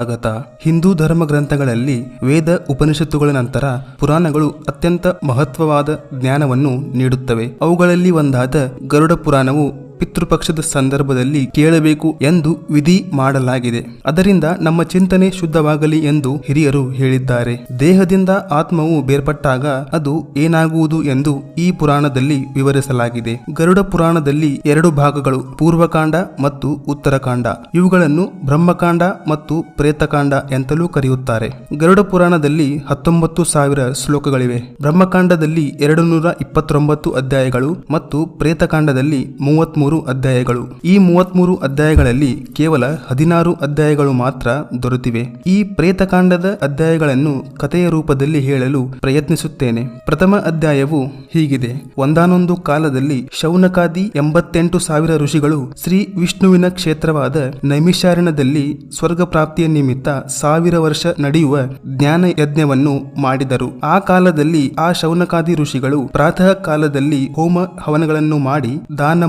ಸ್ವಾಗತ ಹಿಂದೂ ಧರ್ಮ ಗ್ರಂಥಗಳಲ್ಲಿ ವೇದ ಉಪನಿಷತ್ತುಗಳ ನಂತರ ಪುರಾಣಗಳು ಅತ್ಯಂತ ಮಹತ್ವವಾದ ಜ್ಞಾನವನ್ನು ನೀಡುತ್ತವೆ. ಅವುಗಳಲ್ಲಿ ಒಂದಾದ ಗರುಡ ಪುರಾಣವು ಪಿತೃಪಕ್ಷದ ಸಂದರ್ಭದಲ್ಲಿ ಕೇಳಬೇಕು ಎಂದು ವಿಧಿ ಮಾಡಲಾಗಿದೆ. ಅದರಿಂದ ನಮ್ಮ ಚಿಂತನೆ ಶುದ್ಧವಾಗಲಿ ಎಂದು ಹಿರಿಯರು ಹೇಳಿದ್ದಾರೆ. ದೇಹದಿಂದ ಆತ್ಮವು ಬೇರ್ಪಟ್ಟಾಗ ಅದು ಏನಾಗುವುದು ಎಂದು ಈ ಪುರಾಣದಲ್ಲಿ ವಿವರಿಸಲಾಗಿದೆ. ಗರುಡ ಪುರಾಣದಲ್ಲಿ ಎರಡು ಭಾಗಗಳು, ಪೂರ್ವಕಾಂಡ ಮತ್ತು ಉತ್ತರಕಾಂಡ. ಇವುಗಳನ್ನು ಬ್ರಹ್ಮಕಾಂಡ ಮತ್ತು ಪ್ರೇತಕಾಂಡ ಎಂತಲೂ ಕರೆಯುತ್ತಾರೆ. ಗರುಡ ಪುರಾಣದಲ್ಲಿ ಹತ್ತೊಂಬತ್ತು ಸಾವಿರ ಶ್ಲೋಕಗಳಿವೆ. ಬ್ರಹ್ಮಕಾಂಡದಲ್ಲಿ ಎರಡು ನೂರ ಇಪ್ಪತ್ತೊಂಬತ್ತು ಅಧ್ಯಾಯಗಳು ಮತ್ತು ಪ್ರೇತಕಾಂಡದಲ್ಲಿ ಮೂವತ್ಮೂರು ಅಧ್ಯಾಯಗಳು. ಈ ಮೂವತ್ಮೂರು ಅಧ್ಯಾಯಗಳಲ್ಲಿ ಕೇವಲ ಹದಿನಾರು ಅಧ್ಯಾಯಗಳು ಮಾತ್ರ ದೊರೆತಿವೆ. ಈ ಪ್ರೇತಕಾಂಡದ ಅಧ್ಯಾಯಗಳನ್ನು ಕಥೆಯ ರೂಪದಲ್ಲಿ ಹೇಳಲು ಪ್ರಯತ್ನಿಸುತ್ತೇನೆ. ಪ್ರಥಮ ಅಧ್ಯಾಯವು ಹೀಗಿದೆ. ಒಂದಾನೊಂದು ಕಾಲದಲ್ಲಿ ಶೌನಕಾದಿ ಎಂಬತ್ತೆಂಟು ಸಾವಿರ ಋಷಿಗಳು ಶ್ರೀ ವಿಷ್ಣುವಿನ ಕ್ಷೇತ್ರವಾದ ನೈಮಿಷಾರಣದಲ್ಲಿ ಸ್ವರ್ಗ ಪ್ರಾಪ್ತಿಯ ನಿಮಿತ್ತ ಸಾವಿರ ವರ್ಷ ನಡೆಯುವ ಜ್ಞಾನ ಯಜ್ಞವನ್ನು ಮಾಡಿದರು. ಆ ಕಾಲದಲ್ಲಿ ಆ ಶೌನಕಾದಿ ಋಷಿಗಳು ಪ್ರಾತಃ ಕಾಲದಲ್ಲಿ ಹೋಮ ಹವನಗಳನ್ನು ಮಾಡಿ ದಾನ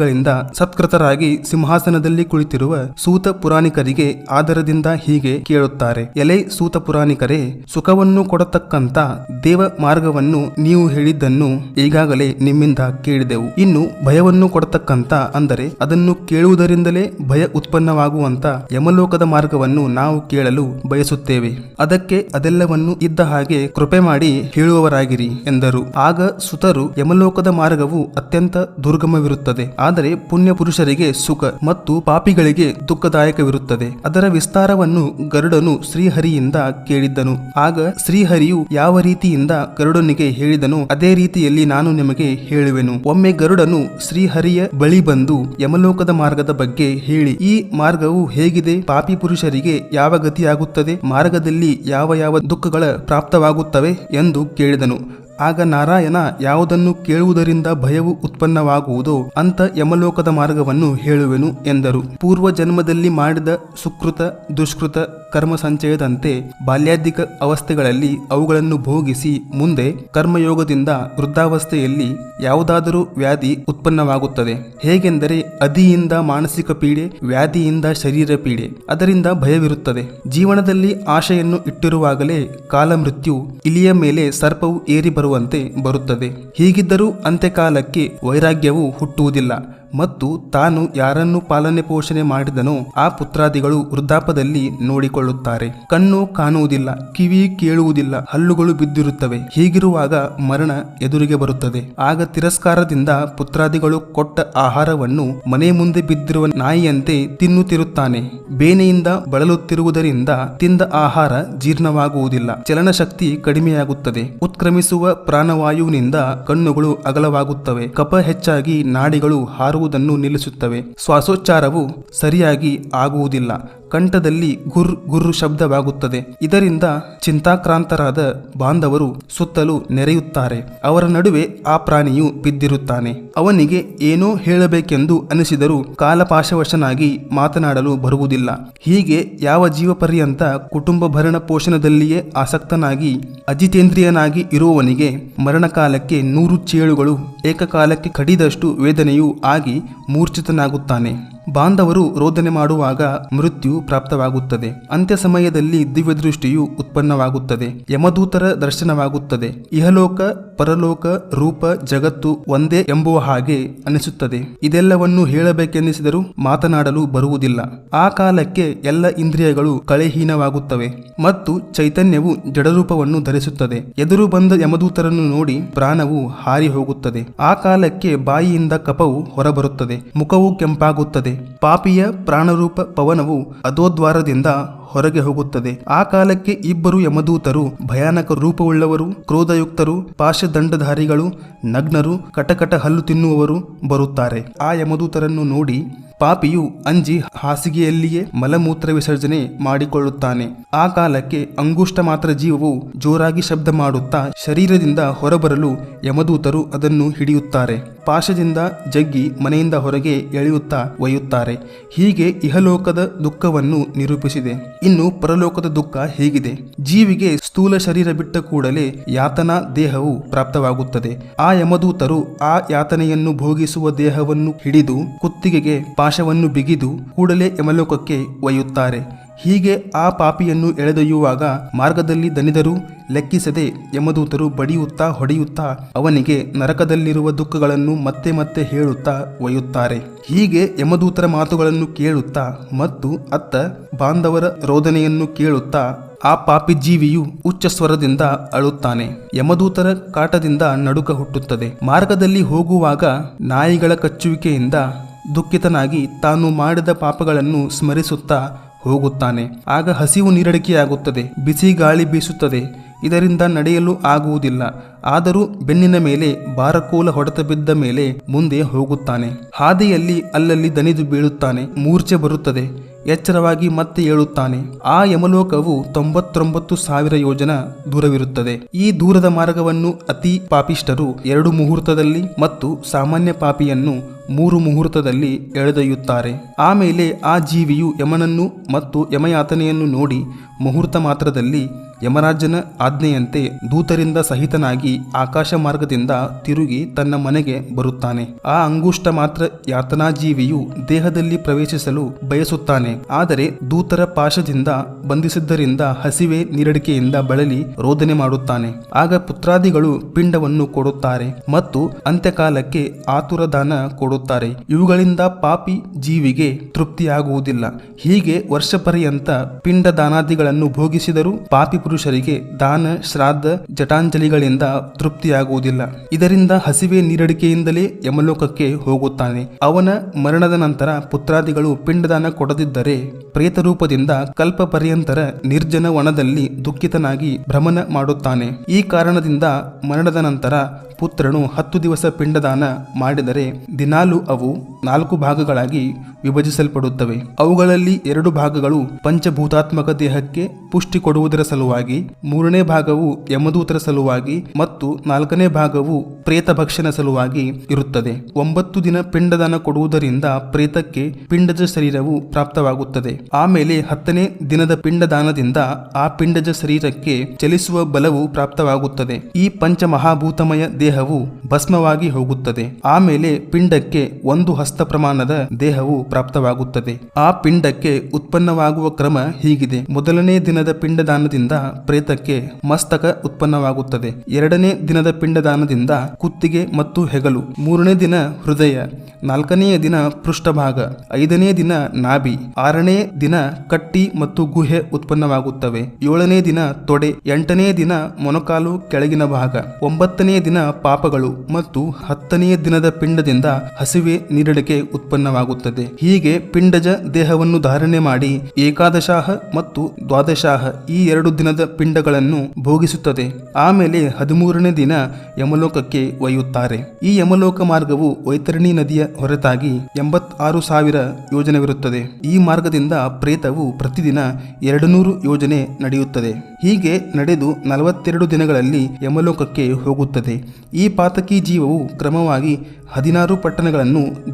ಮಾನಾದಿಗಳಿಂದ ಸತ್ಕೃತರಾಗಿ ಸಿಂಹಾಸನದಲ್ಲಿ ಕುಳಿತಿರುವ ಸೂತ ಪುರಾಣಿಕರಿಗೆ ಆದರದಿಂದ ಹೀಗೆ ಕೇಳುತ್ತಾರೆ. ಎಲೆ ಸೂತ ಪುರಾಣಿಕರೇ, ಸುಖವನ್ನು ಕೊಡತಕ್ಕಂತ ದೇವ ಮಾರ್ಗವನ್ನು ನೀವು ಹೇಳಿದ್ದನ್ನು ಈಗಾಗಲೇ ನಿಮ್ಮಿಂದ ಕೇಳಿದೆವು. ಇನ್ನು ಭಯವನ್ನು ಕೊಡತಕ್ಕಂತ ಅಂದರೆ ಅದನ್ನು ಕೇಳುವುದರಿಂದಲೇ ಭಯ ಉತ್ಪನ್ನವಾಗುವಂತ ಯಮಲೋಕದ ಮಾರ್ಗವನ್ನು ನಾವು ಕೇಳಲು ಬಯಸುತ್ತೇವೆ. ಅದಕ್ಕೆ ಅದೆಲ್ಲವನ್ನು ಇದ್ದ ಹಾಗೆ ಕೃಪೆ ಮಾಡಿ ಹೇಳುವವರಾಗಿರಿ ಎಂದರು. ಆಗ ಸುತರು ಯಮಲೋಕದ ಮಾರ್ಗವು ಅತ್ಯಂತ ದುರ್ಗಮವಿರುತ್ತದೆ. ಆದರೆ ಪುಣ್ಯ ಪುರುಷರಿಗೆ ಸುಖ ಮತ್ತು ಪಾಪಿಗಳಿಗೆ ದುಃಖದಾಯಕವಿರುತ್ತದೆ. ಅದರ ವಿಸ್ತಾರವನ್ನು ಗರುಡನು ಶ್ರೀಹರಿಯಿಂದ ಕೇಳಿದ್ದನು. ಆಗ ಶ್ರೀಹರಿಯು ಯಾವ ರೀತಿಯಿಂದ ಗರುಡನಿಗೆ ಹೇಳಿದನು ಅದೇ ರೀತಿಯಲ್ಲಿ ನಾನು ನಿಮಗೆ ಹೇಳುವೆನು. ಒಮ್ಮೆ ಗರುಡನು ಶ್ರೀಹರಿಯ ಬಳಿ ಬಂದು ಯಮಲೋಕದ ಮಾರ್ಗದ ಬಗ್ಗೆ ಹೇಳಿ, ಈ ಮಾರ್ಗವು ಹೇಗಿದೆ? ಪಾಪಿ ಪುರುಷರಿಗೆ ಯಾವ ಗತಿಯಾಗುತ್ತದೆ? ಮಾರ್ಗದಲ್ಲಿ ಯಾವ ಯಾವ ದುಃಖಗಳ ಪ್ರಾಪ್ತವಾಗುತ್ತವೆ? ಎಂದು ಕೇಳಿದನು. ಆಗ ನಾರಾಯಣ ಯಾವುದನ್ನು ಕೇಳುವುದರಿಂದ ಭಯವು ಉತ್ಪನ್ನವಾಗುವುದೋ ಅಂತ ಯಮಲೋಕದ ಮಾರ್ಗವನ್ನು ಹೇಳುವೆನು ಎಂದರು. ಪೂರ್ವ ಜನ್ಮದಲ್ಲಿ ಮಾಡಿದ ಸುಕೃತ, ದುಷ್ಕೃತ ಕರ್ಮ ಸಂಚಯದಂತೆ ಬಾಲ್ಯಾಧಿಕ ಅವಸ್ಥೆಗಳಲ್ಲಿ ಅವುಗಳನ್ನು ಭೋಗಿಸಿ ಮುಂದೆ ಕರ್ಮಯೋಗದಿಂದ ವೃದ್ಧಾವಸ್ಥೆಯಲ್ಲಿ ಯಾವುದಾದರೂ ವ್ಯಾಧಿ ಉತ್ಪನ್ನವಾಗುತ್ತದೆ. ಹೇಗೆಂದರೆ ಅದಿಯಿಂದ ಮಾನಸಿಕ ಪೀಡೆ, ವ್ಯಾಧಿಯಿಂದ ಶರೀರ ಪೀಡೆ, ಅದರಿಂದ ಭಯವಿರುತ್ತದೆ. ಜೀವನದಲ್ಲಿ ಆಶೆಯನ್ನು ಇಟ್ಟಿರುವಾಗಲೇ ಕಾಲಮೃತ್ಯು ಇಲಿಯ ಮೇಲೆ ಸರ್ಪವು ಏರಿ ಬರುವಂತೆ ಬರುತ್ತದೆ. ಹೀಗಿದ್ದರೂ ಅಂತ್ಯಕಾಲಕ್ಕೆ ವೈರಾಗ್ಯವು ಹುಟ್ಟುವುದಿಲ್ಲ. ಮತ್ತು ತಾನು ಯಾರನ್ನು ಪಾಲನೆ ಪೋಷಣೆ ಮಾಡಿದನೋ ಆ ಪುತ್ರಾದಿಗಳು ವೃದ್ಧಾಪದಲ್ಲಿ ನೋಡಿಕೊಳ್ಳುತ್ತಾರೆ. ಕಣ್ಣು ಕಾಣುವುದಿಲ್ಲ, ಕಿವಿ ಕೇಳುವುದಿಲ್ಲ, ಹಲ್ಲುಗಳು ಬಿದ್ದಿರುತ್ತವೆ. ಹೀಗಿರುವಾಗ ಮರಣ ಎದುರಿಗೆ ಬರುತ್ತದೆ. ಆಗ ತಿರಸ್ಕಾರದಿಂದ ಪುತ್ರಾದಿಗಳು ಕೊಟ್ಟ ಆಹಾರವನ್ನು ಮನೆ ಮುಂದೆ ಬಿದ್ದಿರುವ ನಾಯಿಯಂತೆ ತಿನ್ನುತ್ತಿರುತ್ತಾನೆ. ಬೇನೆಯಿಂದ ಬಳಲುತ್ತಿರುವುದರಿಂದ ತಿಂದ ಆಹಾರ ಜೀರ್ಣವಾಗುವುದಿಲ್ಲ. ಚಲನಶಕ್ತಿ ಕಡಿಮೆಯಾಗುತ್ತದೆ. ಉತ್ಕ್ರಮಿಸುವ ಪ್ರಾಣವಾಯುವಿನಿಂದ ಕಣ್ಣುಗಳು ಅಗಲವಾಗುತ್ತವೆ. ಕಪ ಹೆಚ್ಚಾಗಿ ನಾಡಿಗಳು ಹಾರುವುದನ್ನು ನಿಲ್ಲಿಸುತ್ತವೆ. ಶ್ವಾಸೋಚ್ಚಾರವು ಸರಿಯಾಗಿ ಆಗುವುದಿಲ್ಲ. ಕಂಠದಲ್ಲಿ ಗುರ್ ಗುರ್ರು ಶಬ್ದವಾಗುತ್ತದೆ. ಇದರಿಂದ ಚಿಂತಾಕ್ರಾಂತರಾದ ಬಾಂಧವರು ಸುತ್ತಲೂ ನೆರೆಯುತ್ತಾರೆ. ಅವರ ನಡುವೆ ಆ ಪ್ರಾಣಿಯು ಬಿದ್ದಿರುತ್ತಾನೆ. ಅವನಿಗೆ ಏನೋ ಹೇಳಬೇಕೆಂದು ಅನಿಸಿದರೂ ಕಾಲಪಾಶವಶನಾಗಿ ಮಾತನಾಡಲು ಬರುವುದಿಲ್ಲ. ಹೀಗೆ ಯಾವ ಜೀವ ಪರ್ಯಂತ ಕುಟುಂಬ ಭರಣ ಪೋಷಣದಲ್ಲಿಯೇ ಆಸಕ್ತನಾಗಿ, ಅಜಿತೇಂದ್ರಿಯನಾಗಿ ಇರುವವನಿಗೆ ಮರಣಕಾಲಕ್ಕೆ ನೂರು ಚೇಳುಗಳು, ಏಕಕಾಲಕ್ಕೆ ಕಡಿದಷ್ಟು ವೇದನೆಯೂ ಆಗಿ ಮೂರ್ಛಿತನಾಗುತ್ತಾನೆ. ಬಾಂಧವರು ರೋದನೆ ಮಾಡುವಾಗ ಮೃತ್ಯು ಪ್ರಾಪ್ತವಾಗುತ್ತದೆ. ಅಂತ್ಯ ಸಮಯದಲ್ಲಿ ದಿವ್ಯದೃಷ್ಟಿಯು ಉತ್ಪನ್ನವಾಗುತ್ತದೆ. ಯಮದೂತರ ದರ್ಶನವಾಗುತ್ತದೆ. ಇಹಲೋಕ, ಪರಲೋಕ, ರೂಪ, ಜಗತ್ತು ಒಂದೇ ಎಂಬುವ ಹಾಗೆ ಅನಿಸುತ್ತದೆ. ಇದೆಲ್ಲವನ್ನು ಹೇಳಬೇಕೆನ್ನಿಸಿದರೂ ಮಾತನಾಡಲು ಬರುವುದಿಲ್ಲ. ಆ ಕಾಲಕ್ಕೆ ಎಲ್ಲ ಇಂದ್ರಿಯಗಳು ಕಳೆಹೀನವಾಗುತ್ತವೆ ಮತ್ತು ಚೈತನ್ಯವು ಜಡರೂಪವನ್ನು ಧರಿಸುತ್ತದೆ. ಎದುರು ಬಂದ ಯಮದೂತರನ್ನು ನೋಡಿ ಪ್ರಾಣವು ಹಾರಿ ಹೋಗುತ್ತದೆ. ಆ ಕಾಲಕ್ಕೆ ಬಾಯಿಯಿಂದ ಕಪವು ಹೊರಬರುತ್ತದೆ. ಮುಖವು ಕೆಂಪಾಗುತ್ತದೆ. ಪಾಪಿಯ ಪ್ರಾಣರೂಪ ಪವನವು ಅಧೋದ್ವಾರದಿಂದ ಹೊರಗೆ ಹೋಗುತ್ತದೆ. ಆ ಕಾಲಕ್ಕೆ ಇಬ್ಬರು ಯಮದೂತರು, ಭಯಾನಕ ರೂಪವುಳ್ಳವರು, ಕ್ರೋಧಯುಕ್ತರು, ಪಾಶದಂಡಧಾರಿಗಳು, ನಗ್ನರು, ಕಟಕಟ ಹಲ್ಲು ತಿನ್ನುವವರು ಬರುತ್ತಾರೆ. ಆ ಯಮದೂತರನ್ನು ನೋಡಿ ಪಾಪಿಯು ಅಂಜಿ ಹಾಸಿಗೆಯಲ್ಲಿಯೇ ಮಲಮೂತ್ರ ವಿಸರ್ಜನೆ ಮಾಡಿಕೊಳ್ಳುತ್ತಾನೆ. ಆ ಕಾಲಕ್ಕೆ ಅಂಗುಷ್ಟ ಮಾತ್ರ ಜೀವವು ಜೋರಾಗಿ ಶಬ್ದ ಮಾಡುತ್ತಾ ಶರೀರದಿಂದ ಹೊರಬರಲು ಯಮದೂತರು ಅದನ್ನು ಹಿಡಿಯುತ್ತಾರೆ. ಪಾಶದಿಂದ ಜಗ್ಗಿ ಮನೆಯಿಂದ ಹೊರಗೆ ಎಳೆಯುತ್ತಾ ಒಯ್ಯುತ್ತಾರೆ. ಹೀಗೆ ಇಹಲೋಕದ ದುಃಖವನ್ನು ನಿರೂಪಿಸಿದೆ. ಇನ್ನು ಪರಲೋಕದ ದುಃಖ ಹೇಗಿದೆ. ಜೀವಿಗೆ ಸ್ಥೂಲ ಶರೀರ ಬಿಟ್ಟ ಕೂಡಲೇ ಯಾತನಾ ದೇಹವು ಪ್ರಾಪ್ತವಾಗುತ್ತದೆ. ಆ ಯಮದೂತರು ಆ ಯಾತನೆಯನ್ನು ಭೋಗಿಸುವ ದೇಹವನ್ನು ಹಿಡಿದು ಕುತ್ತಿಗೆಗೆ ಪಾಶವನ್ನು ಬಿಗಿದು ಕೂಡಲೇ ಯಮಲೋಕಕ್ಕೆ ಒಯ್ಯುತ್ತಾರೆ. ಹೀಗೆ ಆ ಪಾಪಿಯನ್ನು ಎಳೆದೊಯ್ಯುವಾಗ ಮಾರ್ಗದಲ್ಲಿ ದನಿದರು ಲೆಕ್ಕಿಸದೆ ಯಮದೂತರು ಬಡಿಯುತ್ತಾ ಹೊಡೆಯುತ್ತಾ ಅವನಿಗೆ ನರಕದಲ್ಲಿರುವ ದುಃಖಗಳನ್ನು ಮತ್ತೆ ಮತ್ತೆ ಹೇಳುತ್ತಾ ಒಯ್ಯುತ್ತಾರೆ. ಹೀಗೆ ಯಮದೂತರ ಮಾತುಗಳನ್ನು ಕೇಳುತ್ತಾ ಮತ್ತು ಅತ್ತ ಬಾಂಧವರ ರೋದನೆಯನ್ನು ಕೇಳುತ್ತಾ ಆ ಪಾಪಿ ಜೀವಿಯು ಉಚ್ಚ ಸ್ವರದಿಂದ ಅಳುತ್ತಾನೆ. ಯಮದೂತರ ಕಾಟದಿಂದ ನಡುಕ ಹುಟ್ಟುತ್ತದೆ. ಮಾರ್ಗದಲ್ಲಿ ಹೋಗುವಾಗ ನಾಯಿಗಳ ಕಚ್ಚುವಿಕೆಯಿಂದ ದುಃಖಿತನಾಗಿ ತಾನು ಮಾಡಿದ ಪಾಪಗಳನ್ನು ಸ್ಮರಿಸುತ್ತಾ ಹೋಗುತ್ತಾನೆ. ಆಗ ಹಸಿವು ನೀರಡಿಕೆಯಾಗುತ್ತದೆ, ಬಿಸಿ ಗಾಳಿ ಬೀಸುತ್ತದೆ. ಇದರಿಂದ ನಡೆಯಲು ಆಗುವುದಿಲ್ಲ. ಆದರೂ ಬೆನ್ನಿನ ಮೇಲೆ, ಬಾರಕೋಲ ಹೊಡೆತ ಬಿದ್ದ ಮೇಲೆ ಮುಂದೆ ಹೋಗುತ್ತಾನೆ. ಹಾದಿಯಲ್ಲಿ ಅಲ್ಲಲ್ಲಿ ದಣಿದು ಬೀಳುತ್ತಾನೆ, ಮೂರ್ಛೆ ಬರುತ್ತದೆ. ಎಚ್ಚರವಾಗಿ ಮತ್ತೆ ಏಳುತ್ತಾನೆ. ಆ ಯಮಲೋಕವು ತೊಂಬತ್ತೊಂಬತ್ತು ಸಾವಿರ ಯೋಜನ ದೂರವಿರುತ್ತದೆ. ಈ ದೂರದ ಮಾರ್ಗವನ್ನು ಅತಿ ಪಾಪಿಷ್ಟರು ಎರಡು ಮುಹೂರ್ತದಲ್ಲಿ ಮತ್ತು ಸಾಮಾನ್ಯ ಪಾಪಿಯನ್ನು ಮೂರು ಮುಹೂರ್ತದಲ್ಲಿ ಎಳೆದೊಯ್ಯುತ್ತಾರೆ. ಆಮೇಲೆ ಆ ಜೀವಿಯು ಯಮನನ್ನು ಮತ್ತು ಯಮಯಾತನೆಯನ್ನು ನೋಡಿ ಮುಹೂರ್ತ ಮಾತ್ರದಲ್ಲಿ ಯಮರಾಜನ ಆಜ್ಞೆಯಂತೆ ದೂತರಿಂದ ಸಹಿತನಾಗಿ ಆಕಾಶ ಮಾರ್ಗದಿಂದ ತಿರುಗಿ ತನ್ನ ಮನೆಗೆ ಬರುತ್ತಾನೆ. ಆ ಅಂಗುಷ್ಟ ಮಾತ್ರ ಯಾತನಾ ಜೀವಿಯು ದೇಹದಲ್ಲಿ ಪ್ರವೇಶಿಸಲು ಬಯಸುತ್ತಾನೆ. ಆದರೆ ದೂತರ ಪಾಶದಿಂದ ಬಂಧಿಸಿದ್ದರಿಂದ ಹಸಿವೆ ನೀರಡಿಕೆಯಿಂದ ಬಳಲಿ ರೋದನೆ ಮಾಡುತ್ತಾನೆ. ಆಗ ಪುತ್ರಾದಿಗಳು ಪಿಂಡವನ್ನು ಕೊಡುತ್ತಾರೆ ಮತ್ತು ಅಂತ್ಯಕಾಲಕ್ಕೆ ಆತುರ ದಾನ ಕೊಡುತ್ತಾರೆ ಇವುಗಳಿಂದ ಪಾಪಿ ಜೀವಿಗೆ ತೃಪ್ತಿಯಾಗುವುದಿಲ್ಲ. ಹೀಗೆ ವರ್ಷ ಪರ್ಯಂತ ಪಿಂಡ ಭೋಗಿಸಿದರೂ ಪಾಪಿ ಪುರುಷರಿಗೆ ದಾನ, ಶ್ರಾದ್ದ, ಜಟಾಂಜಲಿಗಳಿಂದ ತೃಪ್ತಿಯಾಗುವುದಿಲ್ಲ. ಇದರಿಂದ ಹಸಿವೆ ನೀರಡಿಕೆಯಿಂದಲೇ ಯಮಲೋಕಕ್ಕೆ ಹೋಗುತ್ತಾನೆ. ಅವನ ಮರಣದ ನಂತರ ಪುತ್ರಾದಿಗಳು ಪಿಂಡದಾನ ಕೊಡದಿದ್ದರೆ ಪ್ರೇತ ರೂಪದಿಂದ ಕಲ್ಪ ಪರ್ಯಂತರ ನಿರ್ಜನ ವನದಲ್ಲಿ ದುಃಖಿತನಾಗಿ ಭ್ರಮಣ ಮಾಡುತ್ತಾನೆ. ಈ ಕಾರಣದಿಂದ ಮರಣದ ನಂತರ ಪುತ್ರನು ಹತ್ತು ದಿವಸ ಪಿಂಡದಾನ ಮಾಡಿದರೆ ದಿನಾಲು ಅವು ನಾಲ್ಕು ಭಾಗಗಳಾಗಿ ವಿಭಜಿಸಲ್ಪಡುತ್ತವೆ. ಅವುಗಳಲ್ಲಿ ಎರಡು ಭಾಗಗಳು ಪಂಚಭೂತಾತ್ಮಕ ದೇಹಕ್ಕೆ ಪುಷ್ಟಿ ಕೊಡುವುದರ ಸಲುವಾಗಿ, ಮೂರನೇ ಭಾಗವು ಯಮದೂತರ ಸಲುವಾಗಿ ಮತ್ತು ನಾಲ್ಕನೇ ಭಾಗವು ಪ್ರೇತ ಭಕ್ಷಣ ಸಲುವಾಗಿ ಇರುತ್ತದೆ. ಒಂಬತ್ತು ದಿನ ಪಿಂಡದಾನ ಕೊಡುವುದರಿಂದ ಪ್ರೇತಕ್ಕೆ ಪಿಂಡಜ ಶರೀರವು ಪ್ರಾಪ್ತವಾಗುತ್ತದೆ. ಆಮೇಲೆ ಹತ್ತನೇ ದಿನದ ಪಿಂಡದಾನದಿಂದ ಆ ಪಿಂಡಜ ಶರೀರಕ್ಕೆ ಚಲಿಸುವ ಬಲವು ಪ್ರಾಪ್ತವಾಗುತ್ತದೆ. ಈ ಪಂಚಮಹಾಭೂತಮಯ ದೇಹವು ಭಸ್ಮವಾಗಿ ಹೋಗುತ್ತದೆ. ಆಮೇಲೆ ಪಿಂಡಕ್ಕೆ ಒಂದು ಹಸ್ತ ಪ್ರಮಾಣದ ದೇಹವು ಪ್ರಾಪ್ತವಾಗುತ್ತದೆ. ಆ ಪಿಂಡಕ್ಕೆ ಉತ್ಪನ್ನವಾಗುವ ಕ್ರಮ ಹೀಗಿದೆ. ಮೊದಲನೇ ದಿನದ ಪಿಂಡದಾನದಿಂದ ಪ್ರೇತಕ್ಕೆ ಮಸ್ತಕ ಉತ್ಪನ್ನವಾಗುತ್ತದೆ. ಎರಡನೇ ದಿನದ ಪಿಂಡದಾನದಿಂದ ಕುತ್ತಿಗೆ ಮತ್ತು ಹೆಗಲು. ಮೂರನೇ ದಿನ ಹೃದಯ. ನಾಲ್ಕನೆಯ ದಿನ ಪೃಷ್ಠಭಾಗ, ಐದನೇ ದಿನ ನಾಭಿ, ಆರನೇ ದಿನ ಕಟ್ಟಿ ಮತ್ತು ಗುಹೆ ಉತ್ಪನ್ನವಾಗುತ್ತವೆ, ಏಳನೇ ದಿನ ತೊಡೆ, ಎಂಟನೇ ದಿನ ಮೊನಕಾಲು ಕೆಳಗಿನ ಭಾಗ, ಒಂಬತ್ತನೇ ದಿನ ಪಾಪಗಳು ಮತ್ತು ಹತ್ತನೆಯ ದಿನದ ಪಿಂಡದಿಂದ ಹಸಿವೆ ನೀರಡಿಕೆ ಉತ್ಪನ್ನವಾಗುತ್ತದೆ. ಹೀಗೆ ಪಿಂಡಜ ದೇಹವನ್ನು ಧಾರಣೆ ಮಾಡಿ ಏಕಾದಶಾಹ ಮತ್ತು ದ್ವಾದಶಾಹ ಈ ಎರಡು ದಿನದ ಪಿಂಡಗಳನ್ನು ಭೋಗಿಸುತ್ತದೆ. ಆಮೇಲೆ ಹದಿಮೂರನೇ ದಿನ ಯಮಲೋಕಕ್ಕೆ ಒಯ್ಯುತ್ತಾರೆ. ಈ ಯಮಲೋಕ ಮಾರ್ಗವು ವೈತರಣಿ ನದಿಯ ಹೊರತಾಗಿ ಎಂಬತ್ತಾರು ಸಾವಿರ ಯೋಜನೆವಿರುತ್ತದೆ. ಈ ಮಾರ್ಗದಿಂದ ಪ್ರೇತವು ಪ್ರತಿದಿನ ಎರಡು ನೂರು ಯೋಜನೆ ನಡೆಯುತ್ತದೆ. ಹೀಗೆ ನಡೆದು ನಲವತ್ತೆರಡು ದಿನಗಳಲ್ಲಿ ಯಮಲೋಕಕ್ಕೆ ಹೋಗುತ್ತದೆ. ಈ ಪಾತಕಿ ಜೀವವು ಕ್ರಮವಾಗಿ ಹದಿನಾರು ಪಟ್ಟಣಗಳನ್ನು